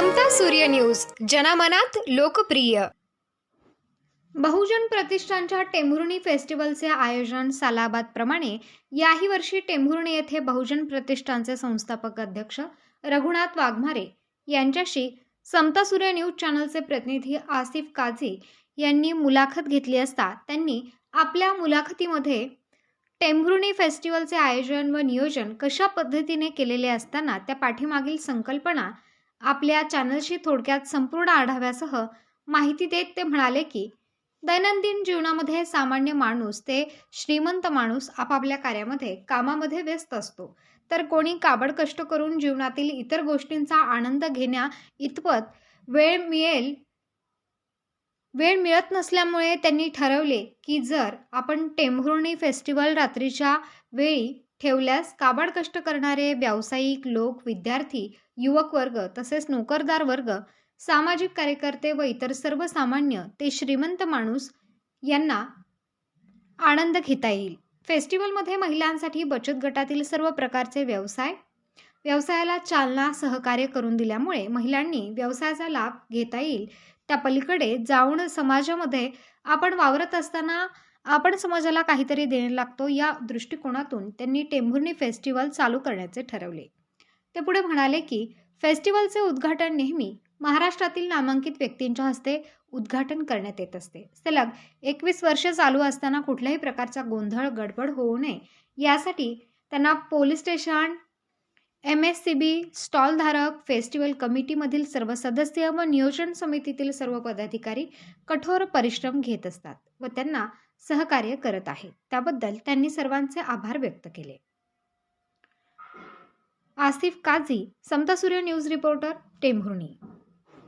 समता सूर्य न्यूज. जनमनात लोकप्रिय. बहुजन प्रतिष्ठानच्या टेंभुर्णी फेस्टिवलचे आयोजन सालाबादप्रमाणे याही वर्षी टेंभुर्णी येथे बहुजन प्रतिष्ठानचे संस्थापक अध्यक्ष रघुनाथ वाघमारे यांच्याशी समता सूर्य न्यूज चॅनलचे प्रतिनिधी आसिफ काझी यांनी मुलाखत घेतली असता त्यांनी आपल्या मुलाखतीमध्ये टेंभुर्णी फेस्टिवलचे आयोजन व नियोजन कशा पद्धतीने केलेले असताना त्या पाठीमागील संकल्पना आपल्या चॅनलशी थोडक्यात संपूर्ण आढाव्यासह माहिती देत ते म्हणाले की दैनंदिन जीवनामध्ये सामान्य माणूस ते श्रीमंत माणूस आपापल्या कार्यामध्ये कामामध्ये व्यस्त असतो. तर कोणी काबड कष्ट करून जीवनातील इतर गोष्टींचा आनंद घेण्या इतपत वेळ मिळेल वेळ मिळत नसल्यामुळे त्यांनी ठरवले की जर आपण टेंभुर्णी फेस्टिवल रात्रीच्या वेळी ठेवल्यास काबाड कष्ट करणारे व्यावसायिक लोक विद्यार्थी युवक वर्ग तसेच नोकरदार वर्ग सामाजिक कार्यकर्ते व इतर सर्वसामान्य ते श्रीमंत माणूस यांना आनंद घेता येईल. फेस्टिवलमध्ये महिलांसाठी बचत गटातील सर्व प्रकारचे व्यवसाय व्यवसायाला चालना सहकार्य करून दिल्यामुळे महिलांनी व्यवसायाचा लाभ घेता येईल. त्या पलीकडे जाऊन समाजामध्ये आपण वावरत असताना आपण समाजाला काहीतरी देणे लागतो या दृष्टिकोनातून त्यांनी टेंभुर्णी फेस्टिवल चालू करण्याचे ठरवले. ते पुढे म्हणाले की फेस्टिवलचे उद्घाटन नेहमी महाराष्ट्रातील नामांकित व्यक्तींच्या हस्ते उद्घाटन करण्यात येत असते. सलग एकवीस वर्ष चालू असताना कुठल्याही प्रकारचा गोंधळ गडबड होऊ नये. यासाठी त्यांना police station M S C B स्टॉलधारक festival कमिटीमधील सर्व सदस्य व नियोजन समितीतील सर्व पदाधिकारी कठोर परिश्रम घेत असतात व त्यांना सहकार्य करत आहेत त्याबद्दल त्यांनी सर्वांचे आभार व्यक्त केले. आसिफ काझी समता सूर्य न्यूज रिपोर्टर टेंभुर्णी